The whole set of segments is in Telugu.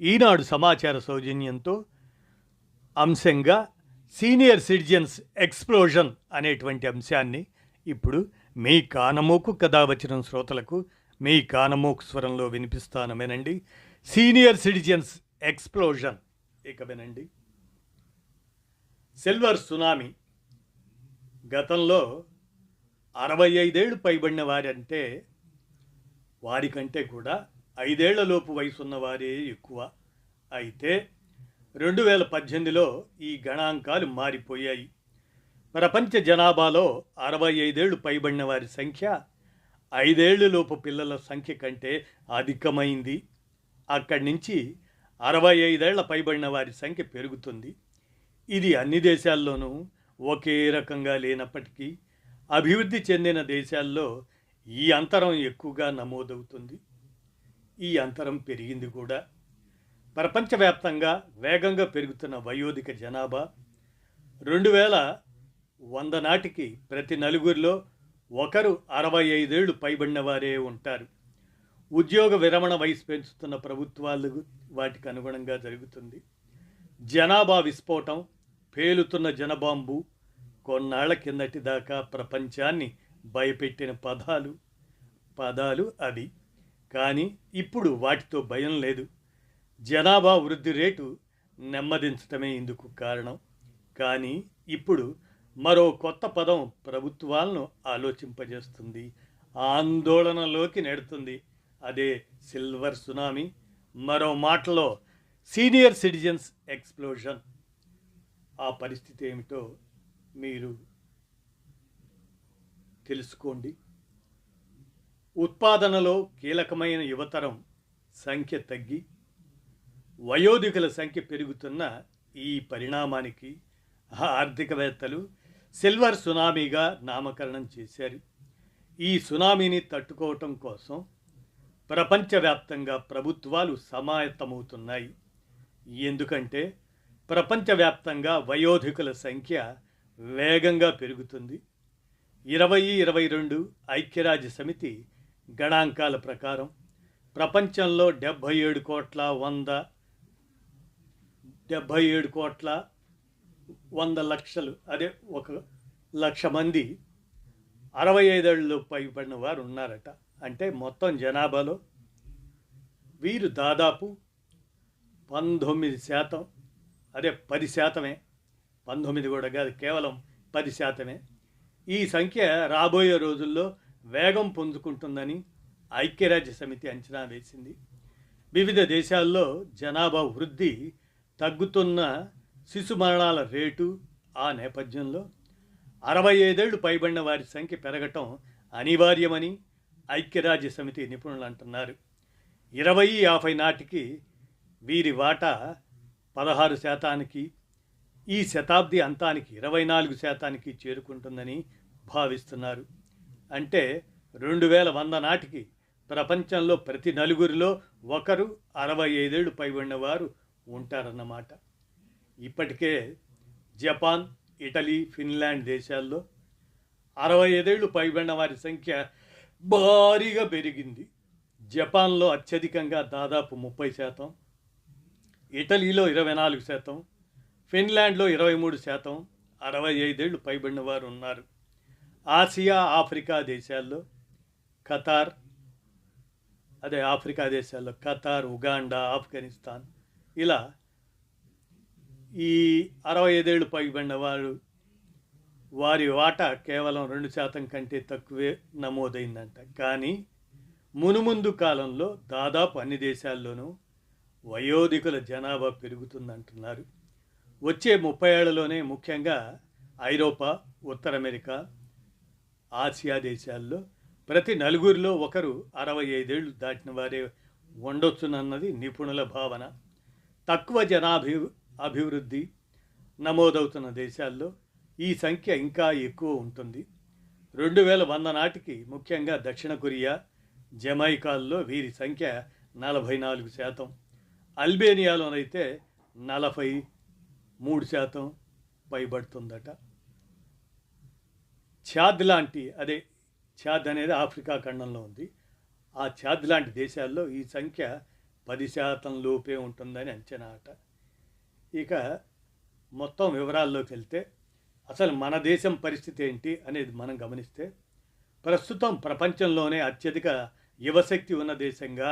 ఈనాడు సమాచార సౌజన్యంతో అంశంగా సీనియర్ సిటిజన్స్ ఎక్స్ప్లోజన్ అనేటువంటి అంశాన్ని ఇప్పుడు మీ కానమోకు కథావచనం వచ్చిన శ్రోతలకు మీ కానమోకు స్వరంలో వినిపిస్తాను వినండి సీనియర్ సిటిజన్స్ ఎక్స్ప్లోజన్ ఇక వినండి. సిల్వర్ సునామీ గతంలో అరవై ఐదేళ్ళు పైబడిన వారంటే వారికంటే కూడా ఐదేళ్ళలోపు వయసున్న వారే ఎక్కువ. అయితే రెండు వేల పద్దెనిమిదిలో ఈ గణాంకాలు మారిపోయాయి. ప్రపంచ జనాభాలో అరవై ఐదేళ్ళు పైబడిన వారి సంఖ్య ఐదేళ్ళలోపు పిల్లల సంఖ్య కంటే అధికమైంది. అక్కడి నుంచి అరవై ఐదేళ్ళ పైబడిన వారి సంఖ్య పెరుగుతుంది. ఇది అన్ని దేశాల్లోనూ ఒకే రకంగా లేనప్పటికీ అభివృద్ధి చెందిన దేశాల్లో ఈ అంతరం ఎక్కువగా నమోదవుతుంది. ఈ అంతరం పెరిగింది కూడా. ప్రపంచవ్యాప్తంగా వేగంగా పెరుగుతున్న వయోధిక జనాభా రెండు వేల వంద నాటికి ప్రతి నలుగురిలో ఒకరు అరవై ఐదేళ్ళు పైబడిన వారే ఉంటారు. ఉద్యోగ విరమణ వయసు పెంచుతున్న ప్రభుత్వాలు వాటికి అనుగుణంగా జరుగుతుంది. జనాభా విస్ఫోటం పేలుతున్న జనబాంబు కొన్నాళ్ళ కిందటి దాకా ప్రపంచాన్ని భయపెట్టిన పదాలు పదాలు అవి. కానీ ఇప్పుడు వాటితో భయం లేదు. జనాభా వృద్ధి రేటు నెమ్మదించటమే ఇందుకు కారణం. కానీ ఇప్పుడు మరో కొత్త పదం ప్రభుత్వాలను ఆలోచింపజేస్తుంది. ఆందోళనలోకి నెడుతుంది. అదే సిల్వర్ సునామీ. మరో మాటలో సీనియర్ సిటిజన్స్ ఎక్స్ప్లోజన్ ఆ పరిస్థితి ఏమిటో మీరు తెలుసుకోండి. ఉత్పాదనలో కీలకమైన యువతరం సంఖ్య తగ్గి వయోధికుల సంఖ్య పెరుగుతున్న ఈ పరిణామానికి ఆర్థికవేత్తలు సిల్వర్ సునామీగా నామకరణం చేశారు. ఈ సునామీని తట్టుకోవటం కోసం ప్రపంచవ్యాప్తంగా ప్రభుత్వాలు సమాయత్తమవుతున్నాయి. ఎందుకంటే ప్రపంచవ్యాప్తంగా వయోధికుల సంఖ్య వేగంగా పెరుగుతుంది. ఇరవై ఇరవై రెండు ఐక్యరాజ్య సమితి గణాంకాల ప్రకారం ప్రపంచంలో డెబ్భై ఏడు కోట్ల వంద డెబ్భై ఏడు కోట్ల వంద లక్షలు అదే ఒక లక్ష మంది అరవై ఐదేళ్ళు పైబడిన వారు ఉన్నారట. అంటే మొత్తం జనాభాలో వీరు దాదాపు పంతొమ్మిది శాతం అదే పది శాతమే. పంతొమ్మిది కూడా కాదు కేవలం పది శాతమే. ఈ సంఖ్య రాబోయే రోజుల్లో వేగం పొందుకుంటుందని ఐక్యరాజ్య సమితి అంచనా వేసింది. వివిధ దేశాల్లో జనాభా వృద్ధి తగ్గుతున్న శిశు మరణాల రేటు ఆ నేపథ్యంలో అరవై ఐదేళ్ళు పైబడిన వారి సంఖ్య పెరగటం అనివార్యమని ఐక్యరాజ్య సమితి నిపుణులు అంటున్నారు ఇరవై యాభై నాటికి వీరి వాటా పదహారు శాతానికి ఈ శతాబ్ది అంతానికి ఇరవై నాలుగు శాతానికి చేరుకుంటుందని భావిస్తున్నారు. అంటే రెండు వేల వంద నాటికి ప్రపంచంలో ప్రతి నలుగురిలో ఒకరు అరవై ఐదేళ్ళు పైబడిన వారు ఉంటారన్నమాట. ఇప్పటికే జపాన్ ఇటలీ ఫిన్లాండ్ దేశాల్లో అరవై ఐదేళ్ళు పైబడిన వారి సంఖ్య భారీగా పెరిగింది. జపాన్లో అత్యధికంగా దాదాపు ముప్పై శాతం ఇటలీలో ఇరవై నాలుగు శాతం ఫిన్లాండ్లో ఇరవై మూడు శాతం అరవై ఐదేళ్ళు పైబడిన వారు ఉన్నారు. ఆసియా ఆఫ్రికా దేశాల్లో ఖతార్ అదే ఆఫ్రికా దేశాల్లో ఖతార్ ఉగాండా ఆఫ్ఘనిస్తాన్ ఇలా ఈ అరవై ఐదేళ్ళు పైబడిన వారు వారి వాటా కేవలం రెండు శాతం కంటే తక్కువే నమోదైందంట. కానీ మునుముందు కాలంలో దాదాపు అన్ని దేశాల్లోనూ వయోధికుల జనాభా పెరుగుతుందంటున్నారు. వచ్చే ముప్పై ఏళ్ళలోనే ముఖ్యంగా ఐరోపా ఉత్తర అమెరికా ఆసియా దేశాల్లో ప్రతి నలుగురిలో ఒకరు అరవై ఐదేళ్ళు దాటిన వారే ఉండొచ్చునన్నది నిపుణుల భావన. తక్కువ జనాభి అభివృద్ధి నమోదవుతున్న దేశాల్లో ఈ సంఖ్య ఇంకా ఎక్కువ ఉంటుంది. రెండు వేల వంద నాటికి ముఖ్యంగా దక్షిణ కొరియా జమైకాల్లో వీరి సంఖ్య నలభై నాలుగు శాతం. అల్బేనియాలోనైతే నలభై మూడు శాతం పైబడుతుందట. ఛాద్ లాంటి అదే ఛాద్ అనేది ఆఫ్రికా ఖండంలో ఉంది. ఆ ఛాద్ లాంటి దేశాల్లో ఈ సంఖ్య పది శాతం లోపే ఉంటుందని అంచనా అట. ఇక మొత్తం వివరాల్లోకి వెళ్తే అసలు మన దేశం పరిస్థితి ఏంటి అనేది మనం గమనిస్తే ప్రస్తుతం ప్రపంచంలోనే అత్యధిక యువశక్తి ఉన్న దేశంగా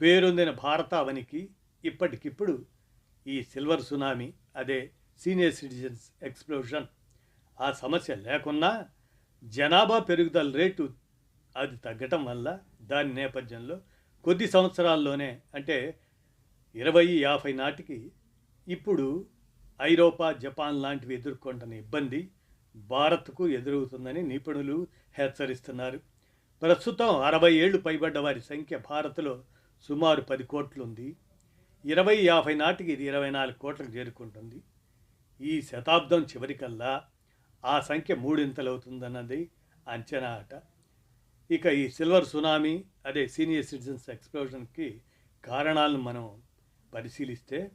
పేరొందిన భారతావనికి ఇప్పటికిప్పుడు ఈ సిల్వర్ సునామీ అదే సీనియర్ సిటిజన్స్ ఎక్స్ప్లోషన్ ఆ సమస్య లేకున్నా జనాభా పెరుగుదల రేటు అది తగ్గటం వల్ల దాని నేపథ్యంలో కొద్ది సంవత్సరాల్లోనే అంటే ఇరవై యాభై నాటికి ఇప్పుడు ఐరోపా జపాన్ లాంటివి ఎదుర్కొంటున్న ఇబ్బంది భారత్కు ఎదురవుతుందని నిపుణులు హెచ్చరిస్తున్నారు. ప్రస్తుతం అరవై ఏళ్ళు పైబడ్డ వారి సంఖ్య భారత్లో సుమారు పది కోట్లుంది. ఇరవై యాభై నాటికి ఇది ఇరవై నాలుగు కోట్లకు చేరుకుంటుంది. ఈ శతాబ్దం చివరికల్లా ఆ సంఖ్య మూడింతలవుతుందన్నది అంచనా అట. ఇక ఈ సిల్వర్ సునామీ అదే సీనియర్ సిటిజన్స్ ఎక్స్ప్లోజన్కి కారణాలను మనం పరిశీలిస్తే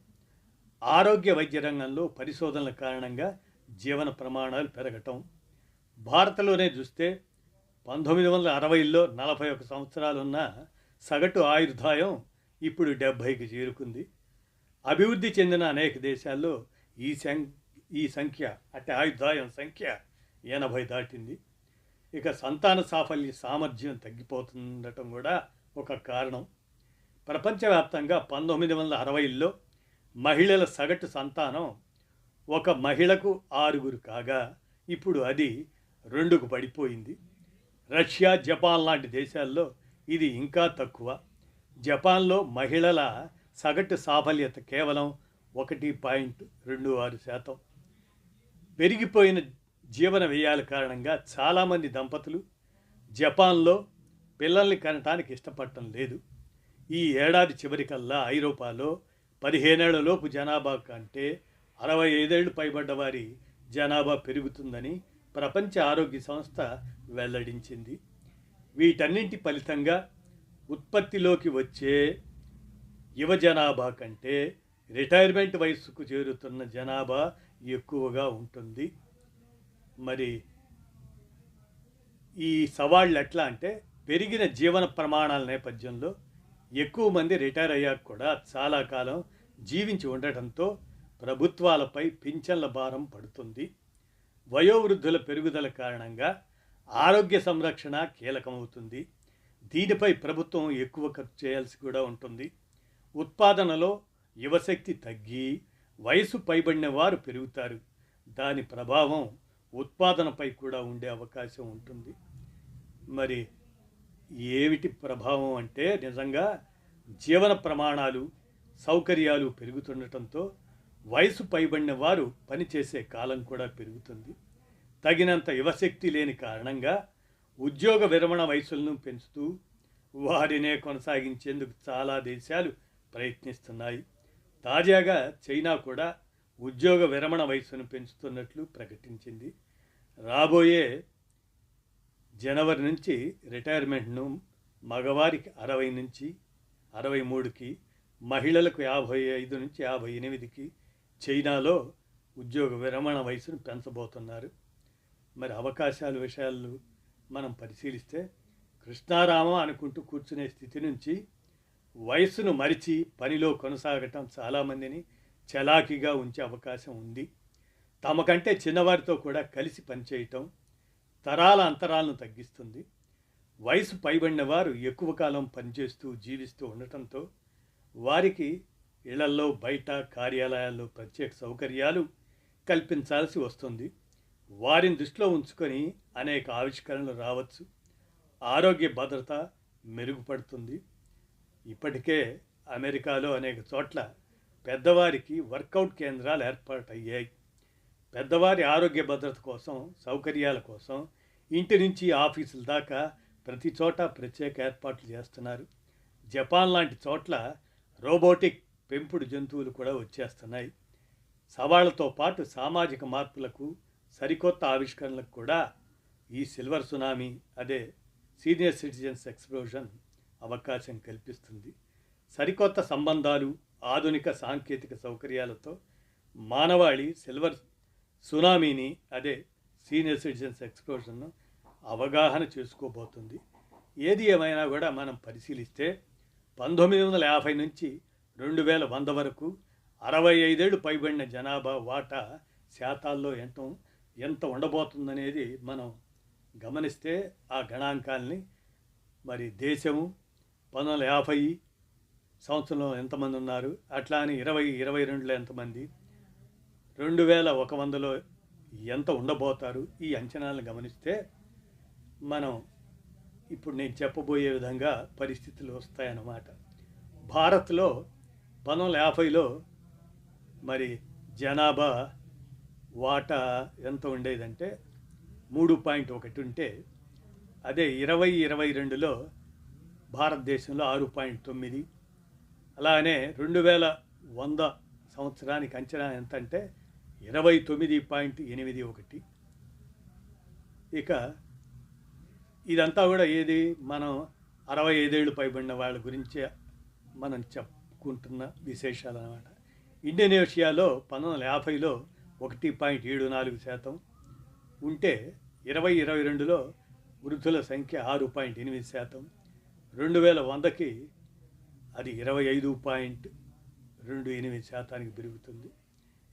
ఆరోగ్య వైద్య రంగంలో పరిశోధనల కారణంగా జీవన ప్రమాణాలు పెరగటం భారత్లోనే చూస్తే పంతొమ్మిది వందల అరవైలో నలభై ఒక సంవత్సరాలున్న సగటు ఆయుర్దాయం ఇప్పుడు డెబ్భైకి చేరుకుంది. అభివృద్ధి చెందిన అనేక దేశాల్లో ఈ సం ఈ సంఖ్య అంటే ఆయుర్దాయం సంఖ్య ఎనభై దాటింది. ఇక సంతాన సాఫల్య సామర్థ్యం తగ్గిపోతుండటం కూడా ఒక కారణం. ప్రపంచవ్యాప్తంగా పంతొమ్మిది వందల అరవైలో మహిళల సగటు సంతానం ఒక మహిళకు ఆరుగురు కాగా ఇప్పుడు అది రెండుకు పడిపోయింది. రష్యా జపాన్ లాంటి దేశాల్లో ఇది ఇంకా తక్కువ. జపాన్లో మహిళల సగటు సాఫల్యత కేవలం ఒకటి పాయింట్ రెండు ఆరు శాతం. పెరిగిపోయిన జీవన వ్యయాల కారణంగా చాలామంది దంపతులు జపాన్లో పిల్లల్ని కనటానికి ఇష్టపడటం లేదు. ఈ ఏడాది చివరికల్లా ఐరోపాలో పదిహేనేళ్ళలోపు జనాభా కంటే అరవై ఐదేళ్ళు పైబడ్డ వారి జనాభా పెరుగుతుందని ప్రపంచ ఆరోగ్య సంస్థ వెల్లడించింది. వీటన్నింటి ఫలితంగా ఉత్పత్తిలోకి వచ్చే యువ జనాభా కంటే రిటైర్మెంట్ వయస్సుకు చేరుతున్న జనాభా ఎక్కువగా ఉంటుంది. మరి ఈ సవాళ్ళు ఎట్లా అంటే పెరిగిన జీవన ప్రమాణాల నేపథ్యంలో ఎక్కువ మంది రిటైర్ అయ్యాక కూడా చాలా కాలం జీవించి ఉండటంతో ప్రభుత్వాలపై పింఛన్ల భారం పడుతుంది. వయోవృద్ధుల పెరుగుదల కారణంగా ఆరోగ్య సంరక్షణ కీలకమవుతుంది. దీనిపై ప్రభుత్వం ఎక్కువ ఖర్చు చేయాల్సి కూడా ఉంటుంది. ఉత్పాదనలో యువశక్తి తగ్గి వయసు పైబడిన వారు పెరుగుతారు. దాని ప్రభావం ఉత్పాదనపై కూడా ఉండే అవకాశం ఉంటుంది. మరి ఏమిటి ప్రభావం అంటే నిజంగా జీవన ప్రమాణాలు సౌకర్యాలు పెరుగుతుండటంతో వయసు పైబడిన వారు పనిచేసే కాలం కూడా పెరుగుతుంది. తగినంత యువశక్తి లేని కారణంగా ఉద్యోగ విరమణ వయసులను పెంచుతూ వారినే కొనసాగించేందుకు చాలా దేశాలు ప్రయత్నిస్తున్నాయి. తాజాగా చైనా కూడా ఉద్యోగ విరమణ వయసును పెంచుతున్నట్లు ప్రకటించింది. రాబోయే జనవరి నుంచి రిటైర్మెంట్ను మగవారికి అరవై నుంచి అరవై మూడుకి మహిళలకు యాభై ఐదు నుంచి యాభై ఎనిమిదికి చైనాలో ఉద్యోగ విరమణ వయసును పెంచబోతున్నారు. మరి అవకాశాల విషయాలు మనం పరిశీలిస్తే కృష్ణారామ అనుకుంటూ కూర్చునే స్థితి నుంచి వయస్సును మరిచి పనిలో కొనసాగటం చాలామందిని చలాకీగా ఉంచే అవకాశం ఉంది. తమకంటే చిన్నవారితో కూడా కలిసి పనిచేయటం తరాల అంతరాలను తగ్గిస్తుంది. వయసు పైబడిన వారు ఎక్కువ కాలం పనిచేస్తూ జీవిస్తూ ఉండటంతో వారికి ఇళ్ళల్లో బయట కార్యాలయాల్లో ప్రత్యేక సౌకర్యాలు కల్పించాల్సి వస్తుంది. వారిని దృష్టిలో ఉంచుకొని అనేక ఆవిష్కరణలు రావచ్చు. ఆరోగ్య భద్రత మెరుగుపడుతుంది. ఇప్పటికే అమెరికాలో అనేక చోట్ల పెద్దవారికి వర్కౌట్ కేంద్రాలు ఏర్పాటయ్యాయి. పెద్దవారి ఆరోగ్య భద్రత కోసం సౌకర్యాల కోసం ఇంటి నుంచి ఆఫీసుల దాకా ప్రతి చోట ప్రత్యేక ఏర్పాట్లు చేస్తున్నారు. జపాన్ లాంటి చోట్ల రోబోటిక్ పెంపుడు జంతువులు కూడా వచ్చేస్తున్నాయి. సవాళ్ళతో పాటు సామాజిక మార్పులకు సరికొత్త ఆవిష్కరణలకు కూడా ఈ సిల్వర్ సునామీ అదే సీనియర్ సిటిజన్స్ ఎక్స్ప్లోజన్ అవకాశం కల్పిస్తుంది. సరికొత్త సంబంధాలు ఆధునిక సాంకేతిక సౌకర్యాలతో మానవాళి సిల్వర్ సునామీని అదే సీనియర్ సిటిజన్స్ ఎక్స్ప్లోషన్ను అవగాహన చేసుకోబోతుంది. ఏది ఏమైనా కూడా మనం పరిశీలిస్తే పంతొమ్మిది వందల యాభై నుంచి రెండు వేల వంద వరకు అరవై ఐదేళ్ళు పైబడిన జనాభా వాటా శాతాల్లో ఎంత ఎంత ఉండబోతుందనేది మనం గమనిస్తే ఆ గణాంకాల్ని మరి దేశము పంతొమ్మిది వందల యాభై సంవత్సరంలో ఎంతమంది ఉన్నారు? అట్లా అని ఇరవై ఇరవై రెండులో ఎంతమంది? రెండు వేల ఒక వందలో ఎంత ఉండబోతారు? ఈ అంచనాలను గమనిస్తే మనం ఇప్పుడు నేను చెప్పబోయే విధంగా పరిస్థితులు వస్తాయన్నమాట. భారత్లో పంతొమ్మిది వందల యాభైలో మరి జనాభా వాటా ఎంత ఉండేదంటే మూడు పాయింట్ ఒకటి ఉంటే అదే ఇరవై ఇరవై రెండులో భారతదేశంలో ఆరు పాయింట్ తొమ్మిది. అలానే రెండు వేల వంద సంవత్సరానికి అంచనా ఎంత అంటే ఇరవై తొమ్మిది పాయింట్ ఎనిమిది ఒకటి. ఇక ఇదంతా కూడా ఏది? మనం అరవై ఐదేళ్ళు పైబడిన వాళ్ళ గురించి మనం చెప్పుకుంటున్న విశేషాలు అన్నమాట. ఇండోనేషియాలో పంతొమ్మిది వందల యాభైలో ఒకటి పాయింట్ ఏడు నాలుగు శాతం ఉంటే ఇరవై ఇరవై రెండులో వృద్ధుల సంఖ్య ఆరు పాయింట్ ఎనిమిది శాతం రెండు వేల వందకి అది ఇరవై ఐదు పాయింట్ రెండు ఎనిమిది శాతానికి పెరుగుతుంది.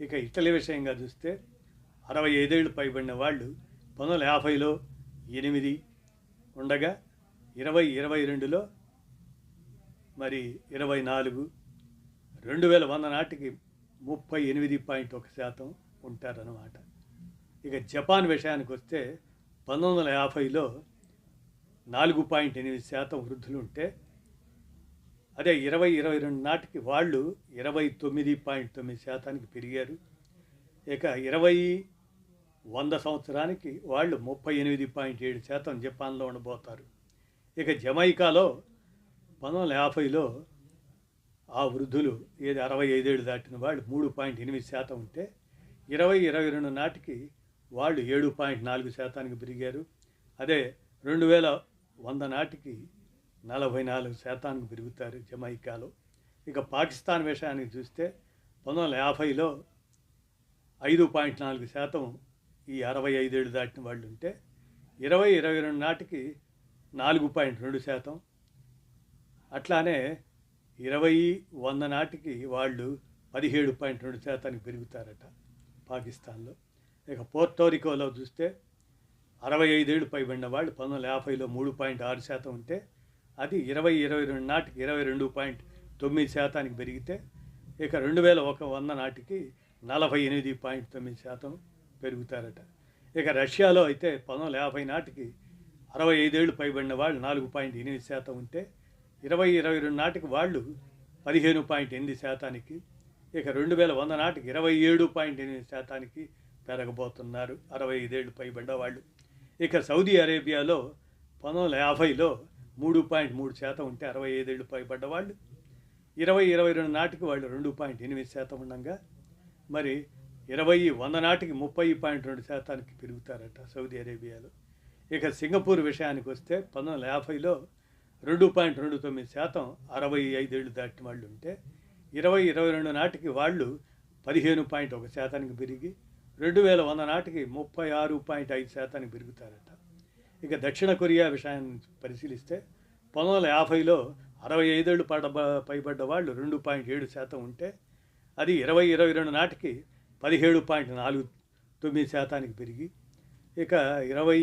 ఇక ఇటలీ విషయంగా చూస్తే అరవై ఐదేళ్ళు పైబడిన వాళ్ళు పంతొమ్మిది వందల యాభైలో ఎనిమిది ఉండగా ఇరవై ఇరవై రెండులో మరి ఇరవై నాలుగు రెండు వేల వంద నాటికి ముప్పై ఎనిమిది పాయింట్ ఒక శాతం ఉంటారన్నమాట. ఇక జపాన్ విషయానికి వస్తే పంతొమ్మిది వందల యాభైలో నాలుగు పాయింట్ ఎనిమిది శాతం వృద్ధులు ఉంటే అదే ఇరవై ఇరవై రెండు నాటికి వాళ్ళు ఇరవై తొమ్మిది పాయింట్ తొమ్మిది శాతానికి పెరిగారు. ఇక ఇరవై వంద సంవత్సరానికి వాళ్ళు ముప్పై ఎనిమిది పాయింట్ ఏడు శాతం జపాన్లో ఉండబోతారు. ఇక జమైకాలో పంతొమ్మిది వందల యాభైలో ఆ వృద్ధులు ఏది అరవై ఐదేళ్ళు దాటిన వాళ్ళు మూడు పాయింట్ ఎనిమిది శాతం ఉంటే ఇరవై ఇరవై రెండు నాటికి వాళ్ళు ఏడు పాయింట్ నాలుగు శాతానికి పెరిగారు. అదే రెండు వేల వంద నాటికి నలభై నాలుగు శాతానికి పెరుగుతారు జమైకాలో. ఇక పాకిస్తాన్ విషయానికి చూస్తే పంతొమ్మిది వందల యాభైలో ఐదు పాయింట్ నాలుగు శాతం ఈ అరవై ఐదేళ్ళు దాటిన వాళ్ళు ఉంటే ఇరవై ఇరవై రెండు నాటికి నాలుగు పాయింట్ రెండు శాతం. అట్లానే ఇరవై వంద నాటికి వాళ్ళు పదిహేడు పాయింట్ రెండు శాతానికి పెరుగుతారట పాకిస్తాన్లో. ఇక పోర్టోరికోలో చూస్తే అరవై ఐదేళ్ళు పైబడిన వాళ్ళు పంతొమ్మిది వందల యాభైలో మూడు పాయింట్ ఆరు శాతం ఉంటే అది ఇరవై ఇరవై రెండు నాటికి ఇరవై రెండు పాయింట్ తొమ్మిది శాతానికి పెరిగితే ఇక రెండు వేల ఒక వంద నాటికి నలభై ఎనిమిది పాయింట్ తొమ్మిది శాతం పెరుగుతారట. ఇక రష్యాలో అయితే పంతొమ్మిది వందల యాభై నాటికి అరవై ఐదేళ్ళు పైబడిన వాళ్ళు నాలుగు పాయింట్ ఎనిమిది శాతం ఉంటే ఇరవై ఇరవై రెండు నాటికి వాళ్ళు పదిహేను పాయింట్ ఎనిమిది శాతానికి ఇక రెండు వేల వంద నాటికి ఇరవై ఏడు పాయింట్ ఎనిమిది శాతానికి పెరగబోతున్నారు అరవై ఐదేళ్ళు పైబడ్డ వాళ్ళు. ఇక సౌదీ అరేబియాలో పంతొమ్మిది వందల యాభైలో మూడు పాయింట్ మూడు శాతం ఉంటే అరవై ఐదేళ్ళు పైబడ్డ వాళ్ళు. ఇరవై ఇరవై రెండు నాటికి వాళ్ళు రెండు పాయింట్ ఎనిమిది శాతం ఉండగా. మరి ఇరవై వంద నాటికి ముప్పై పాయింట్ రెండు శాతానికి పెరుగుతారట సౌదీ అరేబియాలో. ఇక సింగపూర్ విషయానికి వస్తే పంతొమ్మిది వందల యాభైలో రెండు పాయింట్ రెండు తొమ్మిది శాతం అరవై ఐదేళ్ళు దాటిన వాళ్ళు ఉంటే ఇరవై ఇరవై రెండు నాటికి వాళ్ళు పదిహేను పాయింట్ ఒక శాతానికి పెరిగి రెండు వేల వంద నాటికి ముప్పై ఆరు పాయింట్ ఐదు శాతానికి పెరుగుతారట. ఇక దక్షిణ కొరియా విషయాన్ని పరిశీలిస్తే పంతొమ్మిది వందల యాభైలో అరవై ఐదేళ్ళు పడ పైబడ్డ వాళ్ళు రెండు పాయింట్ ఏడు శాతం ఉంటే అది ఇరవై ఇరవై రెండు నాటికి పదిహేడు పాయింట్ నాలుగు తొమ్మిది శాతానికి పెరిగి ఇక ఇరవై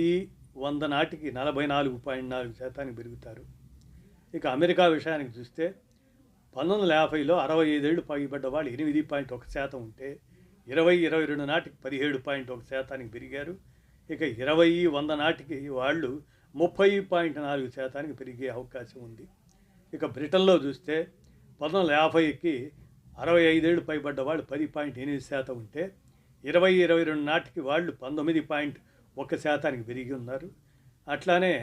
వంద నాటికి నలభై నాలుగు పాయింట్ నాలుగు శాతానికి పెరుగుతారు. ఇక అమెరికా విషయానికి చూస్తే పంతొమ్మిది వందల యాభైలో అరవై ఐదేళ్ళు పైబడ్డ వాళ్ళు ఎనిమిది పాయింట్ ఒక శాతం ఉంటే ఇరవై ఇరవై రెండు నాటికి పదిహేడు పాయింట్ ఒక శాతానికి పెరిగారు. ఇక ఇరవై వంద నాటికి వాళ్ళు ముప్పై పాయింట్ నాలుగు శాతానికి పెరిగే అవకాశం ఉంది. ఇక బ్రిటన్లో చూస్తే పంతొమ్మిది యాభైకి అరవై ఐదేళ్ళు పైబడ్డ వాళ్ళు పది పాయింట్ ఎనిమిది శాతం ఉంటే ఇరవై ఇరవై రెండు నాటికి వాళ్ళు పంతొమ్మిది పాయింట్ ఒక శాతానికి పెరిగి ఉన్నారు. అట్లానే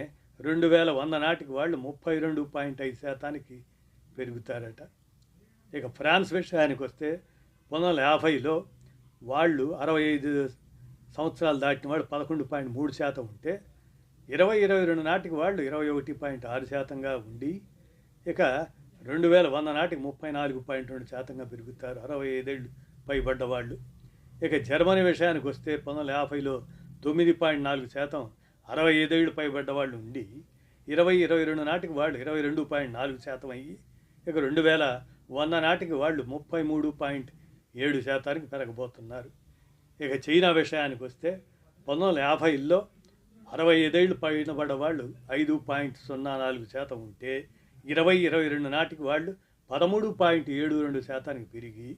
రెండు వేల వంద నాటికి వాళ్ళు ముప్పై రెండు పాయింట్ ఐదు శాతానికి పెరుగుతారట. ఇక ఫ్రాన్స్ విషయానికి వస్తే పంతొమ్మిది వందల యాభైలో వాళ్ళు అరవై ఐదు సంవత్సరాలు దాటిన వాళ్ళు పదకొండు పాయింట్ మూడు శాతం ఉంటే ఇరవై ఇరవై రెండు నాటికి వాళ్ళు ఇరవై ఒకటి పాయింట్ ఆరు శాతంగా ఉండి ఇక రెండు వేల వంద నాటికి ముప్పై నాలుగు పాయింట్ రెండు శాతంగా పెరుగుతారు. అరవై ఐదేళ్ళు పైబడ్డ వాళ్ళు. ఇక జర్మనీ విషయానికి వస్తే పంతొమ్మిది వందల యాభైలో తొమ్మిది పాయింట్ నాలుగు శాతం అరవై ఐదేళ్ళు పైబడ్డ వాళ్ళు ఉండి ఇరవై ఇరవై రెండు నాటికి వాళ్ళు ఇరవై రెండు పాయింట్ నాలుగు శాతం అయ్యి ఇక రెండు వేల వంద నాటికి వాళ్ళు ముప్పై మూడు పాయింట్ ఏడు శాతానికి పెరగబోతున్నారు. ఇక చైనా విషయానికి వస్తే పంతొమ్మిది వందల యాభైలో అరవై ఐదేళ్ళు పైన పడ్డ వాళ్ళు ఐదు పాయింట్ సున్నా నాలుగు శాతం ఉంటే ఇరవై ఇరవై రెండు నాటికి వాళ్ళు పదమూడు పాయింట్ ఏడు రెండు శాతానికి పెరిగి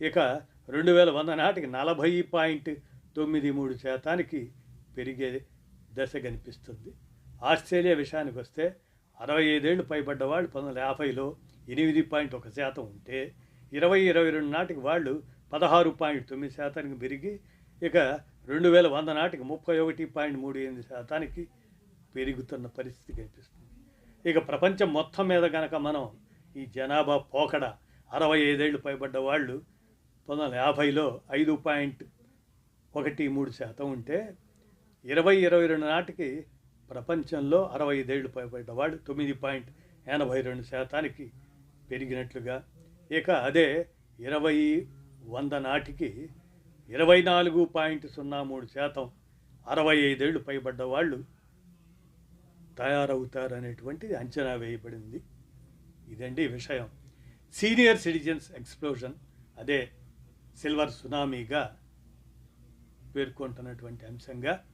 ఇక రెండు వేల వంద నాటికి నలభై పాయింట్ తొమ్మిది మూడు శాతానికి పెరిగే దశ కనిపిస్తుంది. ఆస్ట్రేలియా విషయానికి వస్తే అరవై ఐదేళ్ళు పైబడ్డ వాళ్ళు పంతొమ్మిది వందల యాభైలో ఎనిమిది పాయింట్ ఒక శాతం ఉంటే ఇరవై ఇరవై రెండు నాటికి వాళ్ళు పదహారు పాయింట్ తొమ్మిది శాతానికి పెరిగి ఇక రెండు వేల వంద నాటికి ముప్పై ఒకటి పాయింట్ మూడు ఎనిమిది శాతానికి పెరుగుతున్న పరిస్థితి కనిపిస్తుంది. ఇక ప్రపంచం మొత్తం మీద కనుక మనం ఈ జనాభా పోకడ అరవై ఐదేళ్ళు పైబడ్డ వాళ్ళు పంతొమ్మిది వందల యాభైలో ఐదు పాయింట్ ఒకటి మూడు శాతం ఉంటే ఇరవై ఇరవై రెండు నాటికి ప్రపంచంలో అరవై ఐదేళ్ళు పైబడ్డ వాళ్ళు తొమ్మిది పాయింట్ ఎనభై రెండు శాతానికి పెరిగినట్లుగా ఇక అదే ఇరవై వంద నాటికి ఇరవై నాలుగు పాయింట్ సున్నా మూడు శాతం అరవై ఐదేళ్ళు పైబడ్డ వాళ్ళు తయారవుతారనేటువంటిది అంచనా వేయబడింది. ఇదండి విషయం. సీనియర్ సిటిజన్స్ ఎక్స్ప్లోజన్ అదే సిల్వర్ సునామీగా పేర్కొంటున్నటువంటి అంశంగా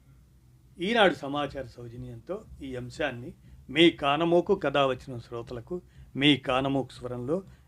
ఈనాడు సమాచార సౌజన్యంతో ఈ అంశాన్ని మీ కానమోకు కథ వచ్చిన శ్రోతలకు మీ కానమోకు స్వరంలో